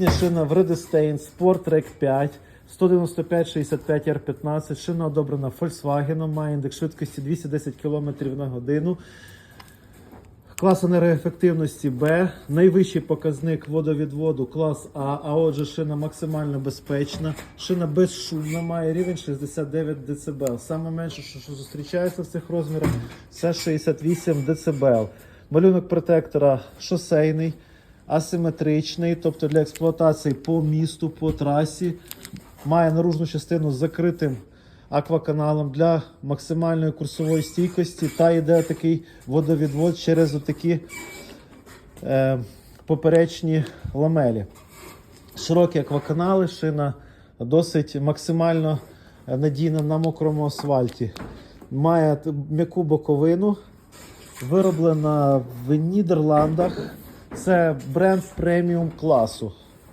Шина в Redestein Sport Track 5, 195-65 R15. Шина одобрена Volkswagen, має індекс швидкості 210 км на годину. Клас енергоефективності Б, найвищий показник водовідводу клас А, а отже шина максимально безпечна. Шина безшумна, має рівень 69 дБ. Саме менше, що зустрічається в цих розмірах, це 68 дБ. Малюнок протектора шосейний, асиметричний, тобто для експлуатації по місту, по трасі. Має наружну частину з закритим акваканалом для максимальної курсової стійкості та йде такий водовідвод через отакі е, поперечні ламелі. Широкі акваканали, шина досить максимально надійна на мокрому асфальті. Має м'яку боковину, вироблена в Нідерландах. Це бренд преміум класу.